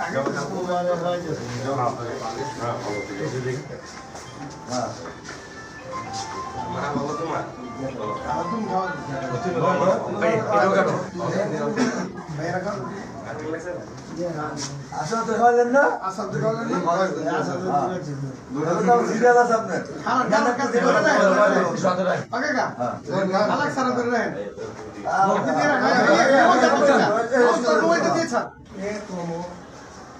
আপনার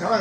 খাওয়া